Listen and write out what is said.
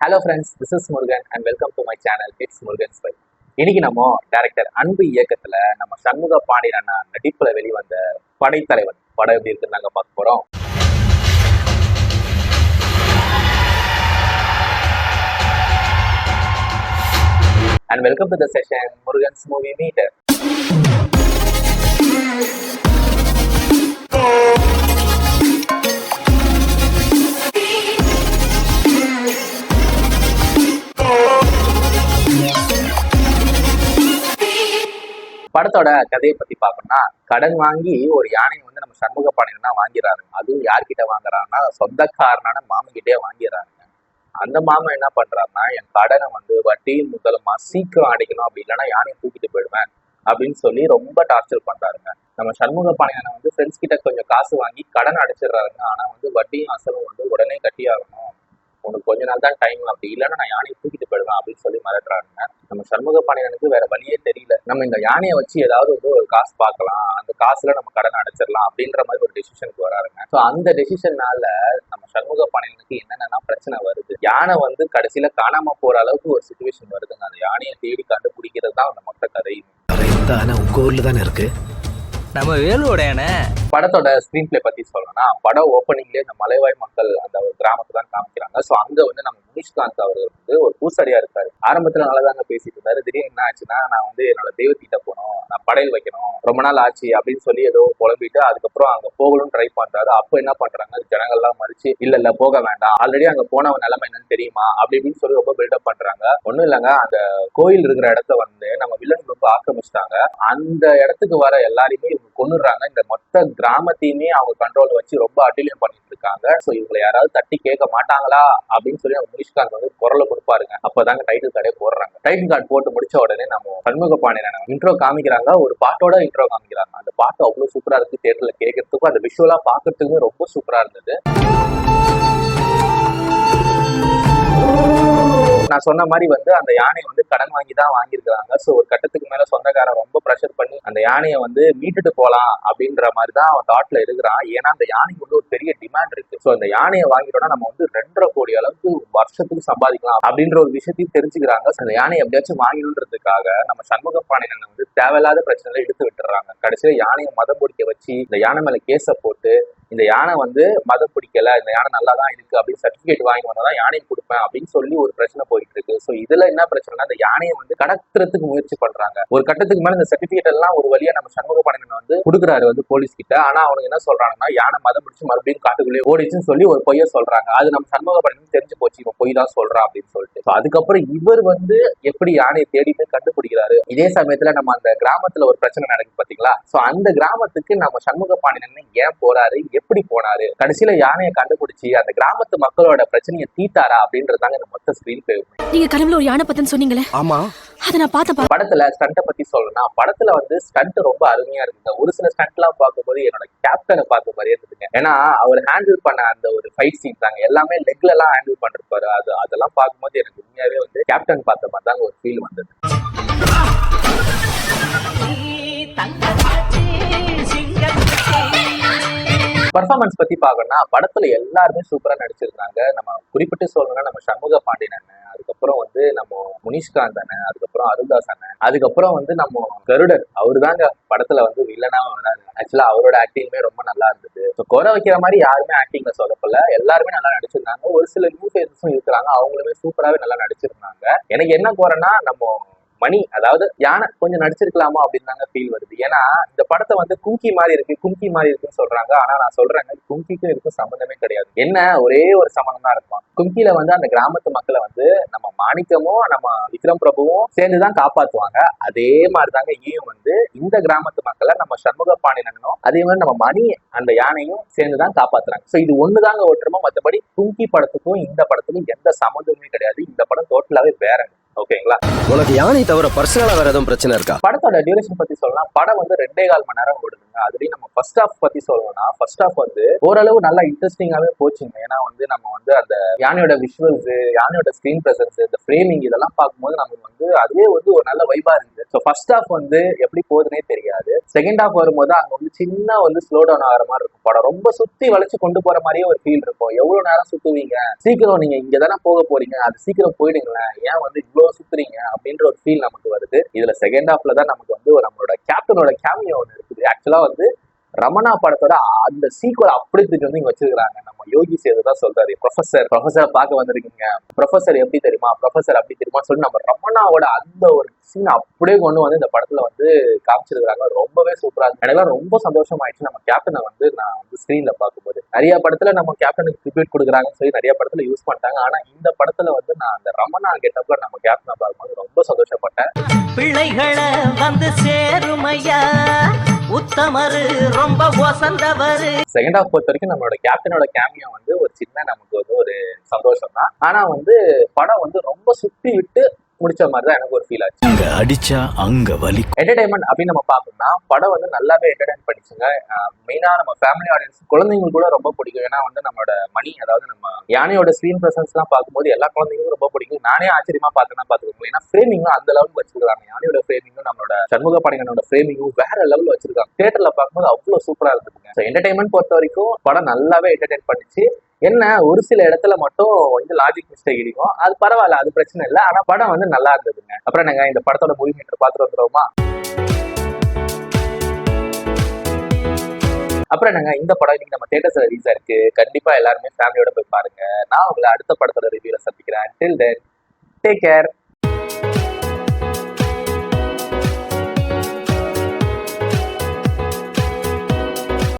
Hello friends this is Murugan and welcome to my channel it's Murugan spy இன்னைக்கு நம்ம director அன்பு இயக்கத்துல நம்ம சண்முக பாண்டியன் அண்ணா நடிப்புல வெளிவந்த படைத்தலைவன் படம் எப்படி இருக்குன்னு நாங்க பார்க்க போறோம். And welcome to the session Murugan's movie meter படத்தோட கதையை பத்தி பார்க்கணும்னா கடன் வாங்கி ஒரு யானையை வந்து நம்ம சண்முக பாண்டியன் தான் வாங்கிறாரு அதுவும் யார்கிட்ட வாங்குறாருன்னா சொந்தக்காரனான மாமன்கிட்டே வாங்கிறாருங்க அந்த மாமன் என்ன பண்றாருன்னா என் கடனை வந்து வட்டி முதலமா சீக்கிரம் அடைக்கணும். அப்படி இல்லைன்னா யானையை தூக்கிட்டு போயிடுவேன் அப்படின்னு சொல்லி ரொம்ப டார்ச்சர் பண்றாருங்க. நம்ம சண்முக பாண்டியனை வந்து ஃப்ரெண்ட்ஸ் கிட்ட கொஞ்சம் காசு வாங்கி கடன் அடைச்சிடுறாருங்க. ஆனா வந்து வட்டியும் அசலும் வந்து உடனே கட்டி ஆகணும் உனக்கு கொஞ்ச நாள் தான் டைம் அப்படி இல்லைன்னா நான் யானையை தூக்கிட்டு போயிடுவேன் அப்படின்னு சொல்லி மிரட்டுறாருங்க நம்ம சண்முக பாண்டியனுக்கு வேற வழியே தெரியல. நம்ம இந்த யானையை வச்சு ஏதாவது வந்து ஒரு காசு பார்க்கலாம். அந்த காசுல நம்ம கடன் அடைச்சிடலாம் அப்படின்ற மாதிரி ஒரு டெசிஷனுக்கு வராருங்க. ஸோ அந்த டெசிஷனால நம்ம சண்முக பாண்டியனுக்கு என்னென்ன பிரச்சனை வருது? யானை வந்து கடைசியில காணாம போற அளவுக்கு ஒரு சுச்சுவேஷன் வருதுங்க. அந்த யானையை தேடி கண்டுபிடிக்கிறது தான் அந்த மொத்த கதை உங்க ஊர்ல தானே இருக்கு? நம்ம வேலுடையானே படத்தோட ஸ்க்ரீன் பிளே பத்தி சொல்லணும்னா படம் ஓப்பனிங்லேயே இந்த மலைவாய் மக்கள் அந்த ஒரு கிராமத்தை தான் காமிக்கிறாங்க. ஸோ அங்க வந்து நம்ம முனிஷ்காந்த் அவர்கள் வந்து ஒரு பூசடியா இருக்காரு. ஆரம்பத்துல நல்லாதாங்க பேசிட்டு இருந்தாரு. திடீர்னு என்ன ஆச்சுன்னா நான் வந்து என்னோட தெய்வத்திட்ட போகணும் நான் படையல் வைக்கணும். ரொம்ப நாள் ஆச்சு அப்படின்னு சொல்லி ஏதோ புலம்பிட்டு அதுக்கப்புறம் அங்க போகணும்னு ட்ரை பண்றாரு. அப்போ என்ன பண்றாங்க? ஜனங்கள்லாம் மறிச்சு இல்ல இல்ல போக வேண்டாம். ஆல்ரெடி அங்க போனவன் நிலைமை என்னன்னு தெரியுமா? அப்படி இப்படின்னு சொல்லி ரொம்ப பில்டப் பண்றாங்க. ஒண்ணும் இல்லைங்க. அந்த கோயில் இருக்கிற இடத்த வந்து நம்ம வில்லன் ரொம்ப ஆக்கிரமிச்சிட்டாங்க. அந்த இடத்துக்கு வர எல்லாரையுமே இவங்க கொண்டுடுறாங்க இந்த மொத்த கிராமத்தையுமே அவங்க கண்ட்ரோல் வச்சு ரொம்ப அட்டிலியம் பண்ணிட்டு இருக்காங்க. ஸோ இவங்களை யாராவது தட்டி கேட்க மாட்டாங்களா? அப்படின்னு சொல்லி நம்ம முனிஷ்காந்த் வந்து குரலை கொடுப்பாருங்க. அப்பதாங்க டைட்டில் கார்டே போடுறாங்க. டைட்டில் கார்டு போட்டு முடிச்ச உடனே நம்ம சண்முக பாண்டியன் இன்ட்ரோ காமிக்கிறாங்க. ஒரு பாட்டோட இன்ட்ரோ காமிக்கிறாங்க. அந்த பாட்டு அவ்வளவு சூப்பரா இருக்கு தேட்டர்ல கேட்கறதுக்கும் அந்த விஷுவலா பாக்குறதுக்குமே ரொம்ப சூப்பரா இருந்தது. நான் சொன்ன மாதிரி வந்து அந்த யானையை வந்து கடன் வாங்கி தான் வாங்கியிருக்காங்க ஸோ ஒரு கட்டத்துக்கு மேல சொந்தக்காரன் ரொம்ப ப்ரெஷர் பண்ணி அந்த யானையை வந்து மீட்டுட்டு போகலாம் அப்படின்ற மாதிரி தான் அவன் தாட்ல இருக்கிறான். ஏன்னா அந்த யானைக்கு வந்து ஒரு பெரிய டிமாண்ட் இருக்கு. ஸோ அந்த யானையை வாங்கிட்டோம்னா நம்ம வந்து ரெண்டரை கோடி அளவுக்கு வருஷத்துக்கு சம்பாதிக்கலாம் அப்படின்ற ஒரு விஷயத்தையும் தெரிஞ்சுக்கிறாங்க. ஸோ அந்த யானையை எப்படியாச்சும் வாங்கணுன்றதுக்காக நம்ம சண்முக பாண்டியனை வந்து தேவையில்லாத பிரச்சனைகளை எடுத்து விட்டுறாங்க. கடைசியில யானையை மதம் பிடிக்க வச்சு இந்த யானை மேல கேஸை போட்டு இந்த யானை வந்து மதம் பிடிக்கல இந்த யானை நல்லா தான் இருக்கு அப்படின்னு சர்டிபிகேட் வாங்கி வந்தா யானையை கொடுப்பேன் அப்படின்னு சொல்லி ஒரு பிரச்சனை போயிட்டு இருக்கு. ஸோ இதுல என்ன பிரச்சனைனா இந்த யானையை வந்து கடத்துறதுக்கு முயற்சி பண்றாங்க. ஒரு கட்டத்துக்கு மேல இந்த சர்டிபிகேட் எல்லாம் ஒரு வழியா நம்ம சண்முக பாண்டியன் வந்து கொடுக்குறாரு வந்து போலீஸ் கிட்ட. ஆனா அவங்க என்ன சொல்றாங்கன்னா யானை மதம் பிடிச்சு மறுபடியும் காட்டுக்குள்ளேயே ஓடிச்சுன்னு சொல்லி ஒரு பொய்ய சொல்றாங்க. அது நம்ம சண்முக பாண்டியன் தெரிஞ்சு போச்சு இவன் பொய் தான் சொல்றான் அப்படின்னு சொல்லிட்டு. அதுக்கப்புறம் இவர் வந்து எப்படி யானையை தேடி போய் கண்டுபிடிக்கிறாரு. இதே சமயத்துல நம்ம அந்த கிராமத்துல ஒரு பிரச்சனை நடக்குது பாத்தீங்களா? சோ அந்த கிராமத்துக்கு நம்ம சண்முக பாண்டியன் ஏன் போறாரு? எப்படி போனாரு? கடைசியில யானையை கண்டுபிடிச்சு அந்த கிராமத்து மக்களோட பிரச்சனையை தீத்தாரா அப்படின்றதாங்க இந்த மொத்த ஸ்கிரீன் பிளே நீங்க கனவுல ஒரு யானை பத்தன்னு சொன்னீங்களே? ஆமா. அதை நான் பார்த்தப்பா படத்துல ஸ்டண்ட்டை பத்தி சொல்லணும்னா படத்துல வந்து ஸ்டண்ட் ரொம்ப அருமையா இருக்குங்க ஒரு சில ஸ்டண்ட் எல்லாம் பார்க்கும்போது என்னோட கேப்டனை பார்த்த மாதிரியே இருந்துங்க ஏன்னா அவர் ஹேண்டில் பண்ண அந்த ஒரு ஃபைட் சீன் தாங்க. எல்லாமே லெக்ல எல்லாம் ஹேண்டில் பண்ணிருப்பாரு அது அதெல்லாம் பார்க்கும்போது எனக்கு உண்மையாவே வந்து கேப்டன் பார்த்த மாதிரி தாங்க ஒரு ஃபீல் வந்தது. பர்ஃபார்மன்ஸ் பத்தி பார்க்கணும்னா படத்துல எல்லாருமே சூப்பரா நடிச்சிருந்தாங்க நம்ம குறிப்பிட்டு சொல்லணும்னா நம்ம சண்முக பாண்டியன் அண்ணன் அதுக்கப்புறம் வந்து நம்ம முனிஷ்காந்த் அண்ணன் அதுக்கப்புறம் அருள்தாஸ் அண்ணன் அதுக்கப்புறம் வந்து நம்ம கருடர் அவரு தாங்க படத்துல வந்து வில்லனா வராரு. ஆக்சுவலா அவரோட ஆக்டிங்குமே ரொம்ப நல்லா இருந்தது. ஸோ குறை வைக்கிற மாதிரி யாருமே ஆக்டிங்ல சொல்லப்பல எல்லாருமே நல்லா நடிச்சிருந்தாங்க. ஒரு சில நியூ ஃபேஸஸும் இருக்கிறாங்க. அவங்களுமே சூப்பராகவே நல்லா நடிச்சிருந்தாங்க. எனக்கு என்ன குறைன்னா நம்ம மணி அதாவது யானை கொஞ்சம் நடிச்சிருக்கலாமா அப்படின்னு தாங்க ஃபீல் வருது. ஏன்னா இந்த படத்தை வந்து கும்கி மாதிரி இருக்கு கும்கி மாதிரி இருக்குன்னு சொல்றாங்க. ஆனா நான் சொல்றேங்க கும்கிக்கும் இருக்கும் சம்மந்தமே கிடையாது. என்ன? ஒரே ஒரு சம்பந்தம் தான் இருக்கும். கும்கில வந்து அந்த கிராமத்து மக்களை வந்து நம்ம மாணிக்கமும் நம்ம விக்ரம் பிரபுவும் சேர்ந்து தான் காப்பாத்துவாங்க. அதே மாதிரி தாங்க ஈயும் வந்து இந்த கிராமத்து மக்களை நம்ம சண்முக பாண்டியனும் அதே மாதிரி நம்ம மணி அந்த யானையும் சேர்ந்து தான் காப்பாத்துறாங்க. ஸோ இது ஒண்ணுதாங்க ஒற்றுமை மற்றபடி கும்கி படத்துக்கும் இந்த படத்துக்கும் எந்த சம்மந்தமுமே கிடையாது. இந்த படம் டோட்டலாவே வேறங்க. ஓகேங்களா? உனக்கு யானை தவிர பர்சனலா வேற எதுவும் பிரச்சனை இருக்கா? படத்தோட டியூரேஷன் பத்தி சொல்லலாம் படம் வந்து ரெண்டே கால் மணி நேரம் ஓடுதுங்க. அதுலயும் நம்ம ஃபர்ஸ்ட் ஹாஃப் பத்தி சொல்லணும்னா ஃபர்ஸ்ட் ஹாஃப் வந்து ஓரளவு நல்லா இன்ட்ரெஸ்டிங்காவே போச்சுங்க. ஏன்னா வந்து நம்ம வந்து அந்த யானையோட விஷுவல்ஸ் யானையோட ஸ்கிரீன் பிரசன்ஸ் இந்த ஃப்ரேமிங் இதெல்லாம் பார்க்கும்போது நமக்கு வந்து அதுவே வந்து ஒரு நல்ல வைபா இருக்குது ஸோ ஃபர்ஸ்ட் ஆஃப் வந்து எப்படி போகுதுன்னே தெரியாது. செகண்ட் ஹாஃப் வரும்போது அங்க வந்து சின்ன வந்து ஸ்லோ டவுன் ஆகிற மாதிரி இருக்கும். படம் ரொம்ப சுத்தி வளைச்சு கொண்டு போற மாதிரியே ஒரு ஃபீல் இருக்கும். எவ்வளவு நேரம் சுத்துவீங்க? சீக்கிரம் நீங்க இங்க தானே போக போறீங்க. அது சீக்கிரம் போயிடுங்களேன். ஏன் வந்து இவ்வளவு சுத்துறீங்க? அப்படின்ற ஒரு ஃபீல் நமக்கு வருது. இதுல செகண்ட் ஆஃப்ல தான் நமக்கு வந்து ஒரு நம்மளோட கேப்டனோட கேமியோ ஒன்று இருக்குது. ஆக்சுவலா வந்து ரமணா படத்தோட அந்த சீக்குவல் அப்படி தூக்கி வந்து இங்க வச்சிருக்காங்க நம்ம யோகி சேது தான் சொல்றாரு ப்ரொஃபசர் ப்ரொஃபசரை பார்க்க வந்திருக்கீங்க. ப்ரொஃபசர் எப்படி தெரியுமா? ப்ரொஃபசர் அப்படி தெரியுமா சொல்லி நம்ம ரமணாவோட அந்த ஒரு சீன் அப்படியே கொண்டு வந்து இந்த படத்துல வந்து காமிச்சிருக்காங்க ரொம்பவே சூப்பரா இருக்கு. எனக்குலாம் ரொம்ப சந்தோஷம் ஆயிடுச்சு நம்ம கேப்டனை வந்து நான் வந்து ஸ்கிரீன்ல பார்க்கும்போது. நிறைய படத்துல நம்ம கேப்டனுக்கு ட்ரிபியூட் கொடுக்குறாங்கன்னு சொல்லி நிறைய படத்துல யூஸ் பண்ணிட்டாங்க. ஆனா இந்த படத்துல வந்து நான் அந்த ரமணா கெட்டப்ல நம்ம கேப்டனை பார்க்கும்போது ரொம்ப சந்தோஷப்பட்டேன். பிள்ளைகளை வந்து சேருமையா உத்தமரு ரொம்ப வசந்தவரு. செகண்ட் ஹாஃப் பொறுத்த வரைக்கும் நம்மளோட கேப்டனோட கேமியா வந்து ஒரு சின்ன நமக்கு வந்து ஒரு சந்தோஷம் தான் ஆனா வந்து படம் வந்து ரொம்ப சுத்தி விட்டு முடிச்ச மாதிரி தான் எனக்கு ஒரு ஃபீல் ஆச்சு. இங்க அடிச்சா அங்க வலி. என்டர்டைன்மெண்ட் அப்படின்னு நம்ம பார்க்கணும்னா படம் வந்து நல்லாவே என்டர்டைன் பண்ணிச்சுங்க. மெயினா நம்ம ஃபேமிலி ஆடியன்ஸ் குழந்தைங்களுக்கு கூட ரொம்ப பிடிக்கும். ஏன்னா வந்து நம்மளோட மணி அதாவது நம்ம யானையோட ஸ்க்ரீன் பிரசன்ஸ் எல்லாம் பார்க்கும்போது எல்லா குழந்தைங்களுக்கும் ரொம்ப பிடிக்கும். நானே ஆச்சரியமா பார்த்தேன்னா பார்த்துக்கோங்க ஏன்னா ஃப்ரேமிங்கும் அந்த லெவலுக்கு வச்சிருக்காங்க. யானையோட ஃப்ரேமிங்கும் நம்மளோட சண்முக பாண்டியனோட ஃப்ரேமிங்கும் வேற லெவலில் வச்சிருக்காங்க. தியேட்டர்ல பார்க்கும்போது அவ்வளவு சூப்பரா இருந்துச்சுங்க. என்டர்டைன்மெண்ட் பொறுத்த வரைக்கும் படம் நல்லாவே என்டர்டைன் பண்ணிச்சு. என்ன ஒரு சில இடத்துல மட்டும் வந்து லாஜிக் மிஸ்டேக் இருக்கும் அது பரவாயில்ல அது பிரச்சனை இல்லை. ஆனா படம் வந்து நல்லா இருந்ததுங்க. அப்புறம் நாங்க இந்த படத்தோட மூவி மீட்டர் பார்த்துட்டு வந்துடுவோமா அப்புறம் நாங்க இந்த படம் இன்னைக்கு நம்ம தேட்டர்ஸ்ல ரிலீஸ் ஆயிருக்கு. கண்டிப்பா எல்லாருமே ஃபேமிலியோட போய் பாருங்க. நான் உங்களை அடுத்த படத்தோட ரிவியூல சந்திக்கிறேன். டில் தென் டேக் கேர்